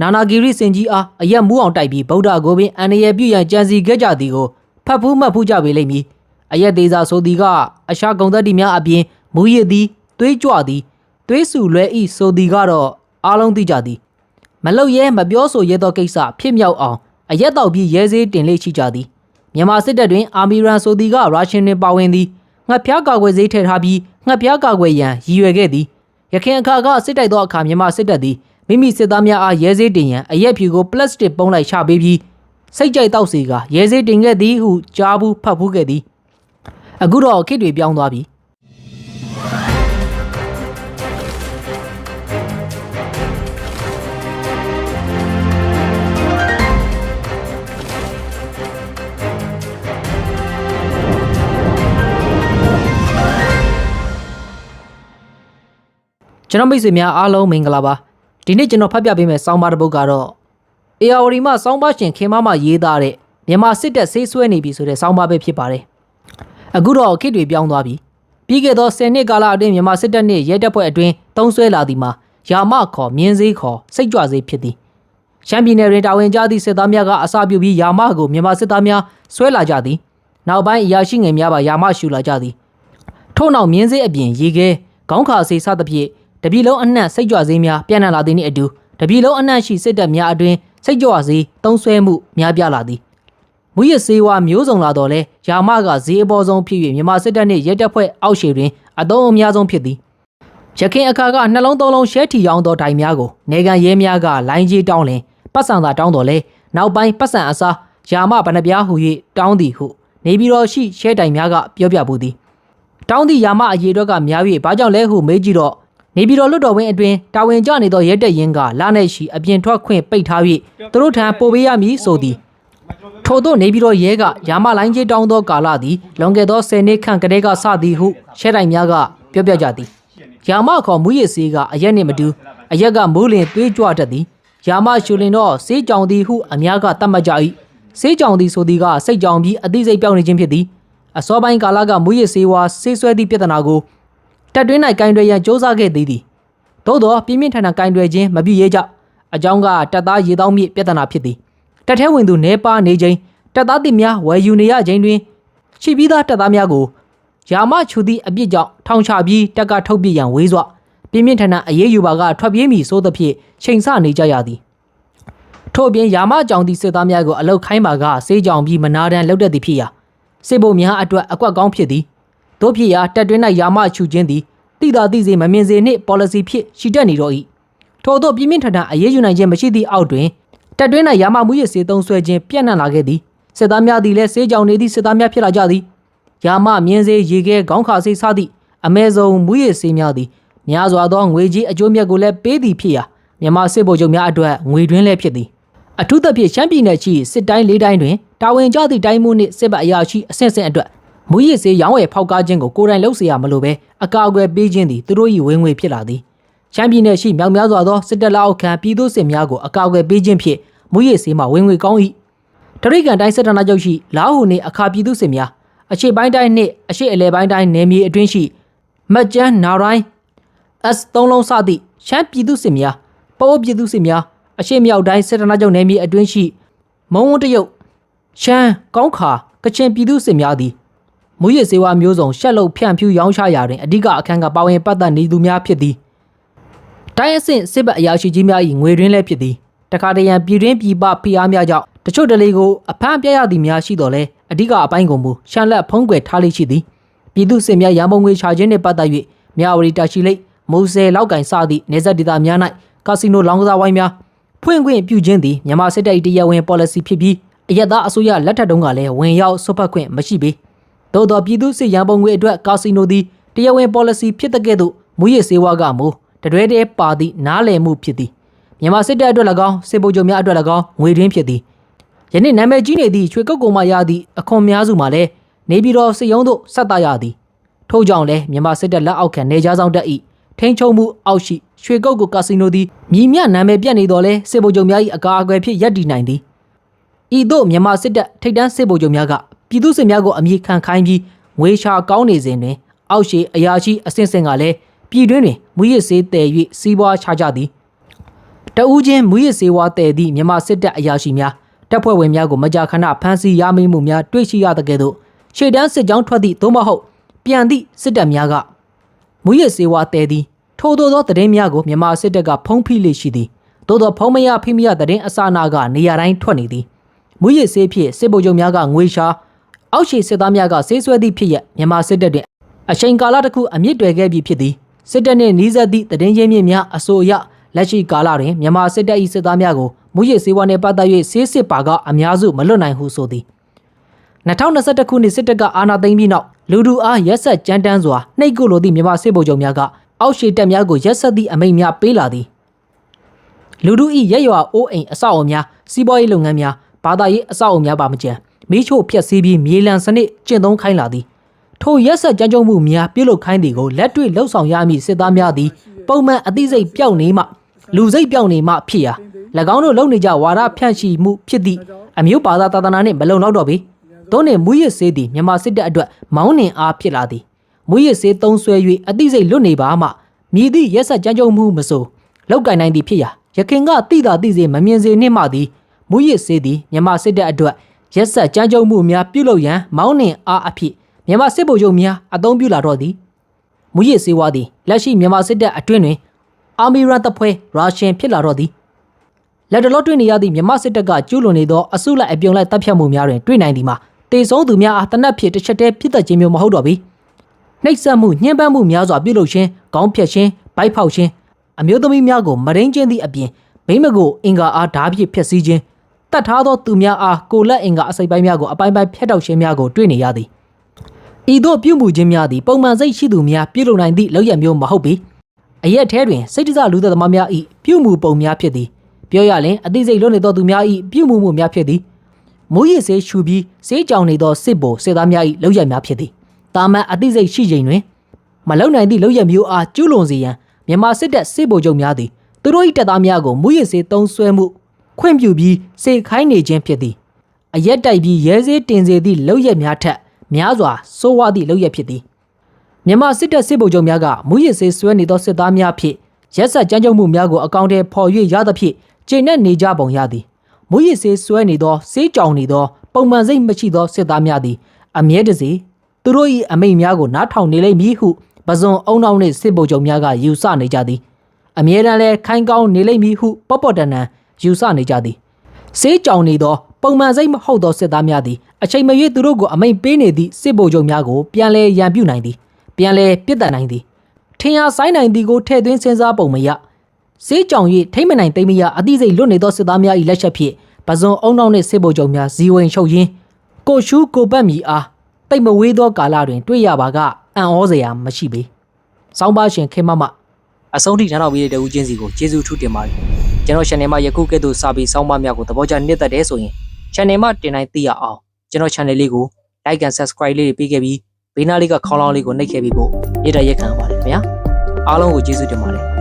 နာနာဂီရိစင်ကြီးအားအရက်မူးအောင်တိုက်ပြီးဗုဒ္ဓကိုပင်အန္တရာယ်ပြုရန်ကြံစီခဲ့ကြသည်ကိုဖတ်ဖူးမှတ်ဖူးကြပေလိမ့်မည်အရက်သေးစာဆိုသည်ကအရှာကုံသက်တိများအပြင်မူရည်သည်သွေးကြွသည်သွေးဆူလွဲဤဆိုသည်ကတော့အားလုံးသိကြသည်မလုတ်ရဲမပြောဆိုရဲသောကိစ္စဖြစ်မြောက်အောင်အရက်တောက်ပြီးရဲစေးတင်လေးရှိကြသည်မြန်မာစစ်တပ်တွင်အာမီရန်ဆိုသည်ကရုရှားနှင့်ပါဝင်သည်ငှက်ဖျားကာကွယ်ဆေးထည့်ထားပြီးငှက်ဖျားကာကွယ်ရန်ရည်ရွယ်ခဲ့သည်ရခိုင်အခါကစစ်တိုက်သောအခါမြန်မာစစ်တပ်သည် မိမိစစ်သားများအားရဲစေးတင်ရန်အရက်ဖြူကိုပလတ်စတစ်ပုံးလိုက်ချပေးပြီးစိတ်ကြိုက်တောက်စီကရဲစေးတင်ခဲ့သည်ဟုကြားဘူးဖတ်ဖူးခဲ့သည်အခုတော့ခေတ်တွေပြောင်းသွားပြီကျွန်တော်မိတ်ဆွေများအားလုံးမင်္ဂလာပါ ဒီနေ့ကျွန်တော်ဖတ်ပြပေးမယ့်စောင်းပါတစ်ပုဒ်ကတော့အေယာဝတီမှစောင်းပါရှင်ခင်မမရေးသားတဲ့မြန်မာစစ်တပ်ဆေးဆွဲနေပြီဆိုတဲ့စောင်းပါပဲဖြစ်ပါတယ်အခုတော့ခေတ်တွေပြောင်းသွားပြီပြီးခဲ့သော10နှစ်ကာလအတွင်းမြန်မာစစ်တပ်နှင့်ရဲတပ်ဖွဲ့အတွင်းတုံးဆွဲလာသည်မှာယာမခေါ်မြင်းစည်းခေါ်စိတ်ကြွစေးဖြစ်သည်ရှမ်းပြည်နယ်တွင်တာဝန်ကျသည့်စစ်သားများကအစာပြုပြီးယာမကိုမြန်မာစစ်သားများဆွဲလာကြသည်နောက်ပိုင်းအရာရှိငယ်များပါယာမရှူလာကြသည်ထို့နောက်မြင်းစေးအပြင်ရေခဲခေါင်းခါစေးစသဖြင့် တပြည်လုံးအနှံ့စိတ်ကြွစေးများပြန့်နှံ့လာသည်နှင့်အတူတပြည်လုံးအနှံ့ရှိစစ်တပ်များအတွင်စိတ်ကြွစေးတုံးဆွဲမှုများပြားလာသည်မူရစ်စေးဝါမျိုးစုံလာတော့လဲယာမကဈေးအပေါ်ဆုံးဖြစ်၍မြန်မာစစ်တပ်နှင့်ရဲတပ်ဖွဲ့အောက်ရှေတွင်အသုံးအများဆုံးဖြစ်သည်ရခင်အခါကနှလုံးသုံးလုံးရှဲထီရောင်းသောတိုင်များကိုနေကန်ရဲများကလိုင်းကြီးတောင်းလင်ပတ်စံသာတောင်းတော်လဲနောက်ပိုင်းပတ်စံအစားယာမဗနပြားဟူ၍တောင်းသည်ဟုနေပြည်တော်ရှိရှဲတိုင်များကပြောပြပူသည်တောင်းသည့်ယာမအရေးအတွက်ကများ၍ဘာကြောင့်လဲဟုမေးကြည့်တော့ နေပြည်တော်လွတ်တော်ဝင်းအတွင်တာဝန်ကျနေသောရဲတပ်ရင်းကလာနေရှိအပြင်ထွက်ခွင့်ပိတ်ထား၍သူတို့ထံပို့ပေးရမည်ဆိုသည်ထို့သောနေပြည်တော်ရဲကယာမလိုင်းကြီးတောင်းသောကာလသည်လွန်ခဲ့သော10နှစ်ခန့်ကတည်းကစသည်ဟုရှဲတိုင်များကပြောပြကြသည်ယာမခေါ်မူရစ်စေးကအရက်နှင့်မတူအရက်ကမိုးလင်သွေးကြွတတ်သည်ယာမရှူလင်တော့စေးကြောင်သည်ဟုအများကသတ်မှတ်ကြ၏စေးကြောင်သည်ဆိုသည်ကစိတ်ကြောင်ပြီးအသိစိတ်ပြောင်းနေခြင်းဖြစ်သည်အစောပိုင်းကာလကမူရစ်ဆေးဝါးဆေးဆွဲသည့်ပြဿနာကို တက်တွင်း၌ကင်တွယ်ရန်စ조사ခဲ့သေးသည်သို့သောပြင်းပြင်းထန်ထန်ကင်တွယ်ခြင်းမပြည့်ရကြအကြောင်းကတက်သားရေတောင်းမြစ်ပြဿနာဖြစ်သည်တက်ထဲဝင်သူနေပါနေခြင်းတက်သားသည့်များဝယ်ယူနေရခြင်းတွင်ရှိပြီးသားတက်သားများကိုယာမချူသည့်အပြစ်ကြောင့်ထောင်ချပြီးတက်ကထုတ်ပြစ်ရန်ဝေးစွာပြင်းပြင်းထန်ထန်အေးအေးယူပါကထွက်ပြေးမည်ဆိုသဖြင့်ချိန်ဆနေကြရသည်ထို့အပြင်ယာမကြောင်သည့်စစ်သားများကိုအလုတ်ခိုင်းပါကစေးကြောင်ပြီးမနာတန်လှုပ်တတ်သည်ဖြစ်ရာစစ်ဘုံများအတွက်အကွက်ကောင်းဖြစ်သည် တို့ဖြစ်ရာတက်တွင်း၌ယာမချူခြင်းသည်တိတာတိစေမမြင်စေနှင့် policy ဖြစ်ရှိတတ်နေတော့၏ထို့သောပြင်းပြင်းထန်ထန်အရေးယူနိုင်ခြင်းမရှိသည့်အောက်တွင်တက်တွင်း၌ယာမမှုရစေသုံးဆွဲခြင်းပြန့်နှံ့လာခဲ့သည်စစ်သားများသည်လည်းစေးကြောင်နေသည့်စစ်သားများဖြစ်လာကြသည်ယာမမြင်းစေးရေခဲခေါင်းခါစေးစသည့်အမဲဆုံးမူရစေးများသည်များစွာသောငွေကြီးအကျိုးမြတ်ကိုလည်းပေးသည်ဖြစ်ရာမြန်မာစစ်ဗိုလ်ချုပ်များအတွက်ငွေတွင်းလည်းဖြစ်သည်အထူးသဖြင့်ရှမ်းပြည်နယ်ရှိစစ်တိုင်းလေးတိုင်းတွင်တာဝန်ကျသည့်တိုင်းမှုနှင့်စစ်ဘက်အရာရှိအဆင့်ဆင့်အတွက် မူရစ်စေးရောင်းဝယ်ဖောက်ကားခြင်းကိုကိုယ်တိုင်လုပ်เสียရမလို့ပဲအကာအကွယ်ပေးခြင်းသည်သူတို့၏ဝင်ငွေဖြစ်လာသည်ရှမ်းပြည်နယ်ရှိမြောက်များစွာသောစစ်တပ်လက်အောက်ခံပြည်သူစစ်များကိုအကာအကွယ်ပေးခြင်းဖြင့်မူရစ်စေးမှဝင်ငွေကောင်း၏တရိကန်တိုင်းစစ်ဌာနချုပ်ရှိလာဟူနှင့်အခါပြည်သူစစ်များအရှိပိုင်းတိုင်းနှင့်အရှိအလဲပိုင်းတိုင်းနယ်မြေအတွင်းရှိမတ်ကျန်းနာရိုင်း S သုံးလုံးစသည့်ရှမ်းပြည်သူစစ်များပိုးပြည်သူစစ်များအရှိမြောက်တိုင်းစစ်ဌာနချုပ်နယ်မြေအတွင်းရှိမုံဝန်းတရုတ်ရှမ်းကောင်းခါကချင်ပြည်သူစစ်များသည် မူရစ်စေဝါမျိုးစုံရှက်လုတ်ဖြန့်ဖြူးရောင်းချရာတွင်အဓိကအခန်းကပါဝင်ပတ်သက်နေသူများဖြစ်သည်တိုင်းအဆင့်စစ်ဘက်အရာရှိကြီးများ၏ငွေရင်းလည်းဖြစ်သည်တခါတရံပြည်တွင်းပြည်ပဖိအားများကြောင့်တချို့တလေကိုအဖမ်းပြရသည်များရှိတော်လဲအဓိကအပိုင်းကုန်မူရှမ်းလက်ဖုံးကွယ်ထားလိမ့်ရှိသည်ပြည်သူစစ်များရန်ပုံငွေချခြင်းနှင့်ပတ်သက်၍မြဝတီတာရှိလိတ်မူဆယ်လောက်ကင်စသည့်နေဆက်ဒေသများ၌ကာစီနိုလောင်းကစားဝိုင်းများဖွင့်ခွင့်ပြုခြင်းသည်မြန်မာစစ်တပ်၏တရားဝင် policy ဖြစ်ပြီးအရက်သားအစိုးရလက်ထက်တုန်းကလည်းဝင်ရောက်ဆွတ်ဖက်ခွင့်မရှိပေ သို့သောပြည်သူစစ်ရန်ပုံငွေအတွက်ကာစီနိုသည်တရားဝင် policy ဖြစ်တဲ့ကဲ့သို့မူရစ်စေဝါကမူတရွဲတည်းပါသည့်နားလည်မှုဖြစ်သည်မြန်မာစစ်တပ်အတွက်၎င်းစစ်ဗိုလ်ချုပ်များအတွက်၎င်းငွေရင်းဖြစ်သည်ယနေ့နာမည်ကြီးနေသည့်ရွှေကုတ်ကုံမရသည့်အခွန်များစုမှာလည်းနေပြည်တော်စစ်ရုံးသို့ဆက်တာရသည်ထို့ကြောင့်လည်းမြန်မာစစ်တပ်လက်အောက်ခံနေကြားဆောင်တပ်၏ထိန်းချုပ်မှုအောက်ရှိရွှေကုတ်ကုကာစီနိုသည်မြည်မြနာမည်ပြတ်နေတော်လဲစစ်ဗိုလ်ချုပ်များ၏အကာအကွယ်ဖြစ်ရပ်တည်နိုင်သည်ဤသို့မြန်မာစစ်တပ်ထိပ်တန်းစစ်ဗိုလ်ချုပ်များက ပြည်သူစစ်များကိုအမိခံခိုင်းပြီးငွေရှာကောင်းနေစဉ်တွင် အောက်ရှိအရာရှိအဆင့်ဆင့်ကလည်းပြည်တွင်းတွင်မူရစ်စေးတည်၍စီးပွားချကြသည်တဦးချင်းမူရစ်စေဝါတဲ့သည့်မြန်မာစစ်တပ်အရာရှိများတပ်ဖွဲ့ဝင်များကိုမကြာခဏဖမ်းဆီးရမိမှုများတွေ့ရှိရတဲ့ကဲ့သို့ရှေ့တန်းစစ်ကြောင်းထွက်သည့်သို့မဟုတ်ပြန်သည့်စစ်တပ်များကမူရစ်စေဝါတဲ့သည့်ထို့သောသောသတင်းများကိုမြန်မာစစ်တပ်ကဖုံးဖိလေရှိသည်သို့သောဖုံးမရဖိမရသတင်းအစအနာကနေရာတိုင်းထွက်နေသည်မူရစ်စေးဖြင့်စစ်ဗိုလ်ချုပ်များကငွေရှာ အောက်ခြေစစ်သားများကဆေးဆွဲသည့်ဖြစ်ရမြန်မာစစ်တပ်တွင်အချိန်ကာလတစ်ခုအမြင့်တွယ်ခဲ့ပြီဖြစ်သည်စစ်တပ်နှင့်နှီးစပ်သည့်တည်င်းချင်းမြင့်များအဆိုအရလက်ရှိကာလတွင်မြန်မာစစ်တပ်၏စစ်သားများကိုမူရစ်စေဝါနှင့်ပတ်သက်၍ဆေးစစ်ပါကအများစုမလွတ်နိုင်ဟုဆိုသည်2021ခုနှစ်စစ်တပ်ကအာဏာသိမ်းပြီးနောက်လူဒူအားရက်ဆက်ကြမ်းတမ်းစွာနှိပ်ကွလိုသည့်မြန်မာစစ်ဗိုလ်ချုပ်များကအောက်ရှိတပ်များကိုရက်ဆက်သည့်အမိန့်များပေးလာသည်လူဒူ၏ရက်ရွာအိုးအိမ်အဆောက်အအုံများစီးပွားရေးလုပ်ငန်းများဘာသာရေးအဆောက်အအုံများပါမကျန် မိချို့ဖျက်ဆီးပြီးမြေလံစနစ်ကျင့်သုံးခိုင်းလာသည်ထိုရက်ဆက်ကြမ်းကြုတ်မှုများပြုလုပ်ခိုင်းသည်ကိုလက်တွေ့လှုပ်ဆောင်ရမည့်စစ်သားများသည်ပုံမှန်အသိစိတ်ပျောက်နေမှလူစိတ်ပျောက်နေမှဖြစ်ရာ၎င်းတို့လုပ်နေကြဝါဒဖြန့်ချီမှုဖြစ်သည့်အမျိုးဘာသာသာသနာနှင့်မလုံလောက်တော့ပေသို့နှင့်မူရစ်စေးသည်မြန်မာစစ်တပ်အတွက်မောင်းနှင်အားဖြစ်လာသည်မူရစ်စေးသုံးဆွဲ၍အသိစိတ်လွတ်နေပါမှမြည်သည့်ရက်ဆက်ကြမ်းကြုတ်မှုမဆိုလောက်ကင်နိုင်သည်ဖြစ်ရာရခင်ကတိတာတိစေမမြင်စေနှင့်မှသည်မူရစ်စေးသည်မြန်မာစစ်တပ်အတွက် ရက်ဆက်ကြမ်းကြုတ်မှုများပြုလုပ်ရန်မောင်းနှင်အားအဖြစ်မြန်မာစစ်ဗိုလ်ချုပ်များအသုံးပြုလာတော့သည်မူရစ်စေဝါသည်လက်ရှိမြန်မာစစ်တပ်အတွင်းတွင်အာမီရန်တပ်ဖွဲ့ရုရှားဖြစ်လာတော့သည်လက်တလောတွင်နေရသည့်မြန်မာစစ်တပ်ကကျူးလွန်နေသောအစုလိုက်အပြုံလိုက်တပ်ဖြတ်မှုများတွင်တွေ့နိုင်သည်မှာတေဆုံးသူများအားတနက်ဖြစ်တစ်ချက်တည်းပြစ်သက်ခြင်းမျိုးမဟုတ်တော့ပေနှိပ်စက်မှုညှဉ်းပန်းမှုများစွာပြုလုပ်ခြင်းခေါင်းဖြတ်ခြင်းဗိုက်ဖောက်ခြင်းအမျိုးသမီးများကိုမရင်းချင်းသည့်အပြင်ဘိမကိုအင်္ဂါအားဓာဖြင့်ဖျက်ဆီးခြင်း တတ်ထားသောသူများအားကိုလက်အင်္ဂါအစိပ်ပိုင်းများကိုအပိုင်းပိုင်းဖျက်တောက်ခြင်းများကိုတွေ့နေရသည်ဤသို့ပြုမှုခြင်းများသည်ပုံမှန်စိတ်ရှိသူများပြုလုပ်နိုင်သည့်လောက်ရမျိုးမဟုတ်ပေအရက်ထဲတွင်စိတ်တစလူသက်သမားများ၏ပြုမှုပုံများဖြစ်သည်ပြောရလျင်အသိစိတ်လွတ်နေသောသူများ၏ပြုမှုမှုများဖြစ်သည်မူရစ်စေးရှူပြီးစေးကြောင်နေသောစစ်ဘိုစစ်သားများ၏လောက်ရများဖြစ်သည်တာမန်အသိစိတ်ရှိချိန်တွင်မလုံနိုင်သည့်လောက်ရမျိုးအားကျူးလွန်စေရန်မြန်မာစစ်တပ်စစ်ဗိုလ်ချုပ်များသည်သူတို့၏တပ်သားများကိုမူရစ်စေးသုံးဆွဲမှု ခွင့်ပြုပြီးစေခိုင်းနေခြင်းဖြစ်သည်အရက်တိုက်ပြီးရဲစေးတင်စေသည့်လောက်ရက်များထက်များစွာစိုးဝါးသည့်လောက်ရက်ဖြစ်သည်မြန်မာစစ်တပ်စစ်ဗိုလ်ချုပ်များကမူရစ်စေးဆွဲနေသောစစ်သားများဖြင့်ရက်ဆက်ကြမ်းကြုတ်မှုများကိုအကောင့်ထဲပေါ်၍ရသဖြင့်ကျင့်နဲ့နေကြပုံရသည်မူရစ်စေးဆွဲနေသောစေးကြောင်နေသောပုံမှန်စိတ်မရှိသောစစ်သားများသည်အမြဲတစေသူတို့၏အမိန့်များကိုနားထောင်နေလိမ့်မည်ဟုပဇွန်အုံနောက်နှင့်စစ်ဗိုလ်ချုပ်များကယူဆနေကြသည်အမြဲတမ်းလဲခိုင်းကောင်းနေလိမ့်မည်ဟုပော့ပော့တန်တန် ယူဆနေကြသည်စေးကြောင်နေသောပုံမှန်စိတ်မဟုတ်သောစစ်သားများသည်အချိန်မရွေးသူတို့ကိုအမိန်ပေးနေသည့်စစ်ဗိုလ်ချုပ်များကိုပြန်လဲရန်ပြုနိုင်သည်ပြန်လဲပြစ်ဒဏ်နိုင်သည်ထင်ရှားဆိုင်နိုင်သည်ကိုထည့်သွင်းစဉ်းစားပုံမရစေးကြောင်၍ထိမ့်မနိုင်သိမ့်မရအသည့်စိတ်လွတ်နေသောစစ်သားများ၏လက်ချက်ဖြင့်ပဇွန်အုံနောက်နှင့်စစ်ဗိုလ်ချုပ်များဇီဝင်ချုပ်ရင်းကိုရှူးကိုပတ်မီအားတိတ်မဝေးသောကာလတွင် တွေ့ရပါကအံ့ဩစရာမရှိပေ။စောင်းပါရှင်ခင်မမအဆုံးထိနားထောင်ပြီးတဲ့တဦးချင်းစီကိုကျေးဇူးထူးတင်ပါတယ်။ ကျွန်တော် channel မှာယခုကဲ့သို့စာပေစောင်းပါများကိုသဘောကျနှစ်သက်တယ်ဆိုရင် channel မှာတင်တိုင်းသိရအောင်ကျွန်တော် channel လေးကို like and subscribe လေးတွေပေးခဲ့ပြီးဘေးနားလေးကခေါင်းလောင်းလေးကိုနှိပ်ခဲ့ပြီးဖို့မေတ္တာရက်ခံပါတယ်ခင်ဗျာ။အားလုံးကိုကျေးဇူးတင်ပါတယ်